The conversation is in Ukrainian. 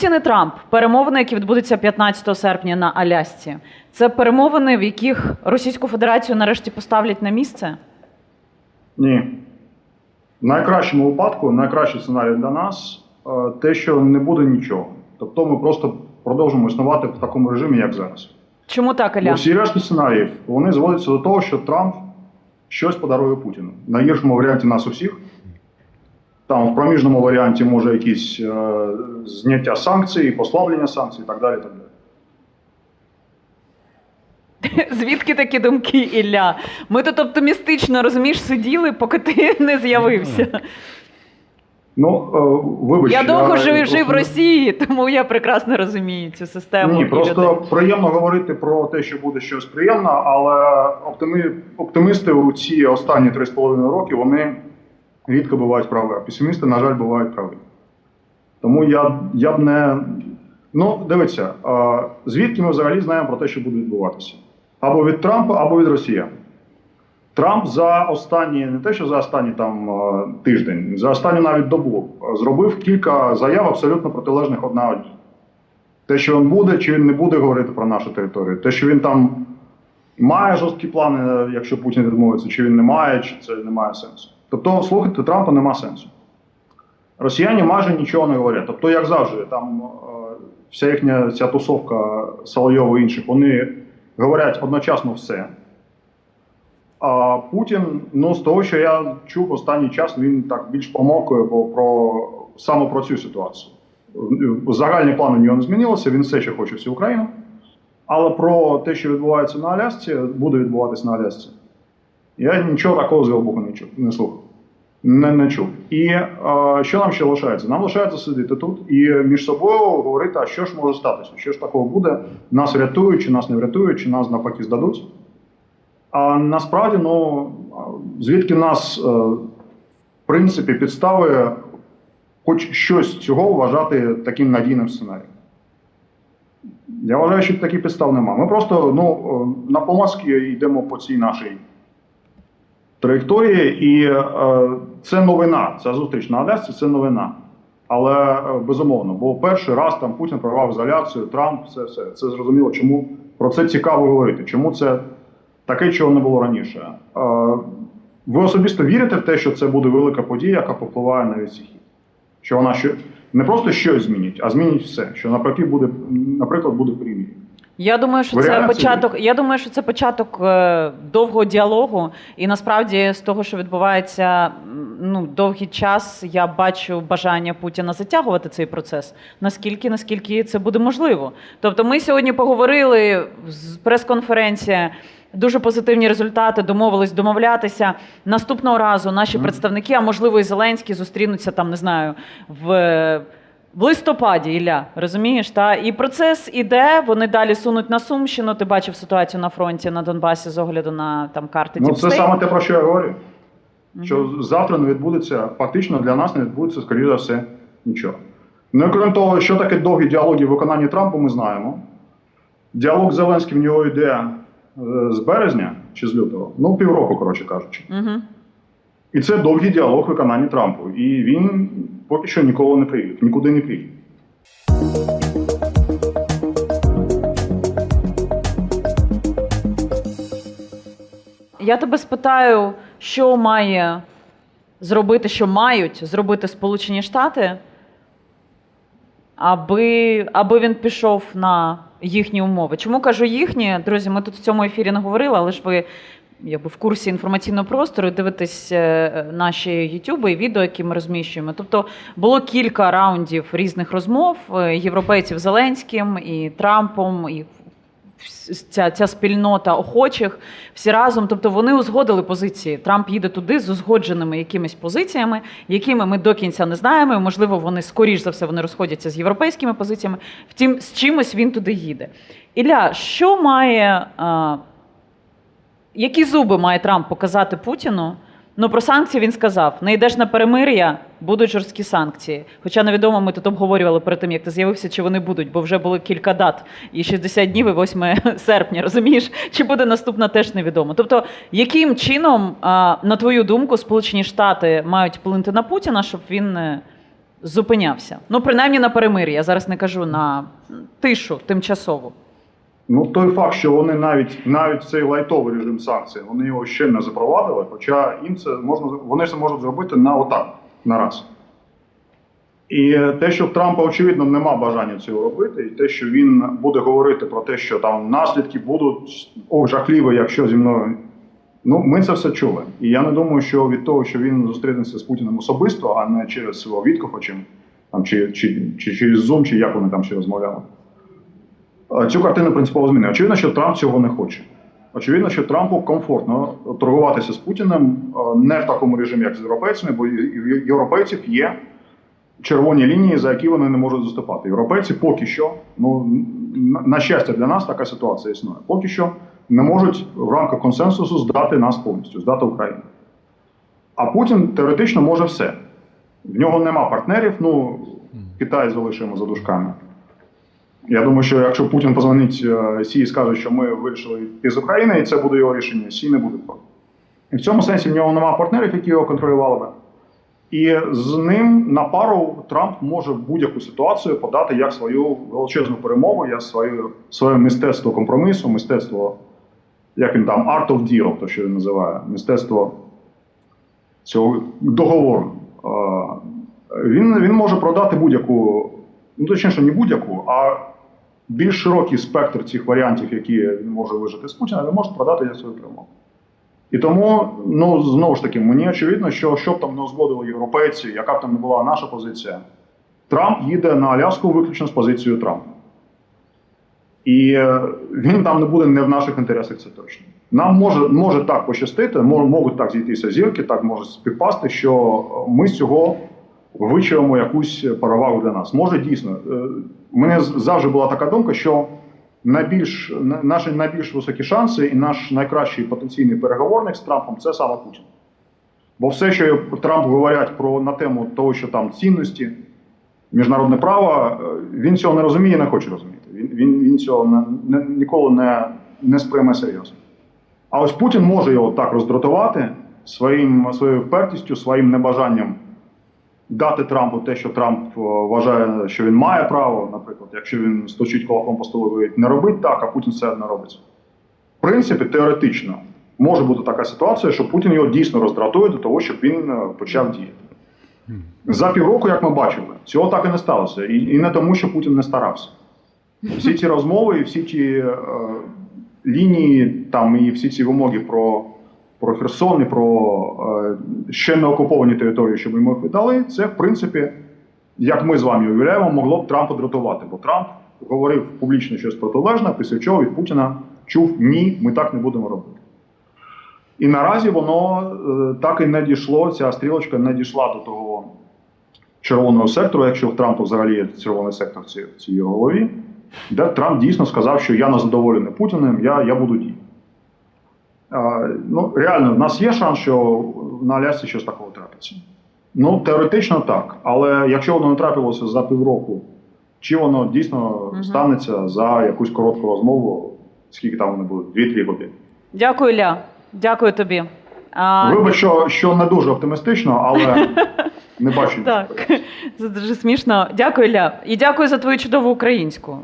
Путін і Трамп перемовини, які відбудуться 15 серпня на Алясці. Це перемовини, в яких Російську Федерацію нарешті поставлять на місце. Ні. В найкращому випадку, найкращий сценарій для нас е, те, що не буде нічого. Тобто ми просто продовжимо існувати в такому режимі, як зараз. Чому так, Бо Ілля? всі решті сценаріїв вони зводяться до того, що Трамп щось подарує Путіну. В найгіршому варіанті нас усіх. Там в проміжному варіанті може якісь е, зняття санкцій, послаблення санкцій і так далі. Так далі. Звідки такі думки, Ілля? Ми тут оптимістично розумієш, сиділи, поки ти не з'явився. Ну, е, вибач, Я довго жив, просто жив в Росії, тому я прекрасно розумію цю систему. Ні, просто людей. приємно говорити про те, що буде щось приємне, але оптими, оптимисти у ці останні 3,5 роки вони рідко бувають праві, а песимісти, на жаль, бувають праві. Тому я, я б не. Ну, дивіться, а, звідки ми взагалі знаємо про те, що буде відбуватися? Або від Трампа, або від Росіян. Трамп за останні, не те, що за останній там тиждень, за останню навіть добу зробив кілька заяв абсолютно протилежних одна одній. Те, що він буде, чи він не буде говорити про нашу територію, те, що він там має жорсткі плани, якщо Путін відмовиться, чи він не має, чи це не має сенсу. Тобто, слухати Трампа нема сенсу. Росіяни майже нічого не говорять. Тобто, як завжди, там е, вся їхня ця тусовка Соловйова і інших, вони говорять одночасно все. А Путін, ну з того, що я чув останній час, він так більш помовкує про, про саме про цю ситуацію. Загальний план у нього не змінилося, він все ще хоче всю Україну. Але про те, що відбувається на Алясці, буде відбуватися на Алясці. Я нічого такого з боку не не слухав. Не, не чув. І е, що нам ще лишається? Нам лишається сидіти тут і між собою говорити, а що ж може статися, що ж такого буде, нас врятують, чи нас не врятують, чи нас навпаки здадуть. А насправді, ну звідки нас, е, в принципі, підстави хоч щось цього вважати таким надійним сценарієм. Я вважаю, що таких підстав немає. Ми просто ну, е, на помазки йдемо по цій нашій траєкторії, і е, це новина. Ця зустріч на Алясці це новина. Але е, безумовно, бо перший раз там Путін прорвав ізоляцію, Трамп, все, все. Це зрозуміло, чому про це цікаво говорити. Чому це таке, чого не було раніше. Е, ви особисто вірите в те, що це буде велика подія, яка попливає на весь хід? Що вона що не просто щось змінить, а змінить все. Що наприклад буде, наприклад, буде примір. Я думаю, що це початок. Я думаю, що це початок е, довгого діалогу. І насправді з того, що відбувається ну довгий час, я бачу бажання Путіна затягувати цей процес. Наскільки наскільки це буде можливо? Тобто, ми сьогодні поговорили з прес-конференція. Дуже позитивні результати, домовились домовлятися. Наступного разу наші представники, а можливо і Зеленський, зустрінуться там, не знаю, в в листопаді, Ілля, розумієш? Та? І процес іде, вони далі сунуть на Сумщину. Ти бачив ситуацію на фронті на Донбасі з огляду на там карти Ну, це саме те, про що я говорю. Що завтра не відбудеться, фактично для нас не відбудеться, скоріше за все, нічого. Ну і крім того, що таке довгі діалоги в виконанні Трампа, ми знаємо. Діалог з Зеленським в нього йде е, з березня чи з лютого, ну півроку, коротше кажучи. Мгм. І це довгий діалог в виконанні Трампу. І він поки що ніколи не приїде, нікуди не приїде. Я тебе спитаю, що має зробити, що мають зробити Сполучені Штати, аби, аби він пішов на їхні умови. Чому кажу їхні? Друзі, ми тут в цьому ефірі не говорили, але ж ви якби в курсі інформаційного простору дивитесь е, наші ютюби і відео, які ми розміщуємо. Тобто було кілька раундів різних розмов е, європейців Зеленським і Трампом, і ця, ця спільнота охочих всі разом. Тобто вони узгодили позиції. Трамп їде туди з узгодженими якимись позиціями, якими ми до кінця не знаємо. Можливо, вони скоріш за все вони розходяться з європейськими позиціями. Втім, з чимось він туди їде. Ілля, що має. А, які зуби має Трамп показати Путіну? Ну про санкції він сказав: не йдеш на перемир'я, будуть жорсткі санкції. Хоча невідомо, ми тут обговорювали перед тим, як ти з'явився, чи вони будуть, бо вже були кілька дат, і 60 днів, і 8 серпня. Розумієш, чи буде наступна, теж невідомо. Тобто, яким чином, на твою думку, Сполучені Штати мають вплинути на Путіна, щоб він е, зупинявся. Ну, принаймні на перемир'я. Я зараз не кажу на тишу тимчасову. Ну, той факт, що вони навіть навіть цей лайтовий режим санкцій, вони його ще не запровадили, хоча їм це можна вони це можуть зробити на отак, на раз. І те, що в Трампа, очевидно, нема бажання цього робити, і те, що він буде говорити про те, що там наслідки будуть о, жахливі, якщо зі мною. Ну, ми це все чули. І я не думаю, що від того, що він зустрінеться з Путіним особисто, а не через свого Віткофа, чи, там, чи, чи, чи через Zoom, чи як вони там ще розмовляли. Е, Цю картину принципово змінює. Очевидно, що Трамп цього не хоче. Очевидно, що Трампу комфортно торгуватися з Путіним е, не в такому режимі, як з європейцями, бо в європейців є червоні лінії, за які вони не можуть заступати. Європейці поки що, ну на- на щастя для нас така ситуація існує. Поки що не можуть в рамках консенсусу здати нас повністю, здати Україну. А Путін теоретично може все. В нього нема партнерів. Ну, Китай залишимо за дужками. Я думаю, що якщо Путін позвонить е, Сі і скаже, що ми вирішили йти з України, і це буде його рішення, Сі не буде проти. І в цьому сенсі в нього немає партнерів, які його контролювали би. І з ним на пару Трамп може будь-яку ситуацію подати як свою величезну перемогу, як свою, своє мистецтво компромісу, мистецтво, як він там, art of deal, то що він називає, мистецтво цього договору. Е, Він, він може продати будь-яку, ну точніше, не будь-яку, а більш широкий спектр цих варіантів, які він може вижити з Путіна, він може продати як свою перемогу. І тому, ну знову ж таки, мені очевидно, що що б там не узгодили європейці, яка б там не була наша позиція, Трамп їде на Аляску виключно з позицією Трампа. І е, він там не буде не в наших інтересах, це точно. Нам може, може так пощастити, мо- можуть так зійтися зірки, так може співпасти, що ми з цього вичуємо якусь перевагу для нас. Може дійсно. Е, У мене завжди була така думка, що найбільш, наші найбільш високі шанси і наш найкращий потенційний переговорник з Трампом це саме Путін. Бо все, що Трамп говорять про на тему того, що там цінності, міжнародне право, е, він цього не розуміє не хоче розуміти. Він, він, він цього не, не, ніколи не, не сприйме серйозно. А ось Путін може його так роздратувати своїм, своєю впертістю, своїм небажанням дати Трампу те, що Трамп е, вважає, що він має право, наприклад, якщо він стучить кулаком по столу, говорить, не робить так, а Путін все одно робить. В принципі, теоретично може бути така ситуація, що Путін його дійсно роздратує до того, щоб він е, почав діяти. За півроку, як ми бачили, цього так і не сталося. І, і не тому, що Путін не старався. Всі ці розмови і всі ті е, лінії, там і всі ці вимоги про, про Херсон і про е, ще не окуповані території, щоб йому їх віддали, це в принципі, як ми з вами уявляємо, могло б Трампа дратувати. Бо Трамп говорив публічно щось протилежне, після чого від Путіна чув ні, ми так не будемо робити. І наразі воно е, так і не дійшло, ця стрілочка не дійшла до того червоного сектору, якщо в Трампа взагалі є червоний сектор в цій його голові, де Трамп дійсно сказав, що я не задоволений Путіним, я, я буду діяти. Ну, реально, в нас є шанс, що на Алясці щось такого трапиться. Ну, теоретично так. Але якщо воно не трапилося за півроку, чи воно дійсно станеться за якусь коротку розмову, скільки там вони будуть? 2-3 години. Дякую, Ля. Дякую тобі. А, Вибач, що, що не дуже оптимістично, але не бачу. Так, це дуже смішно. Дякую, Ля. І дякую за твою чудову українську.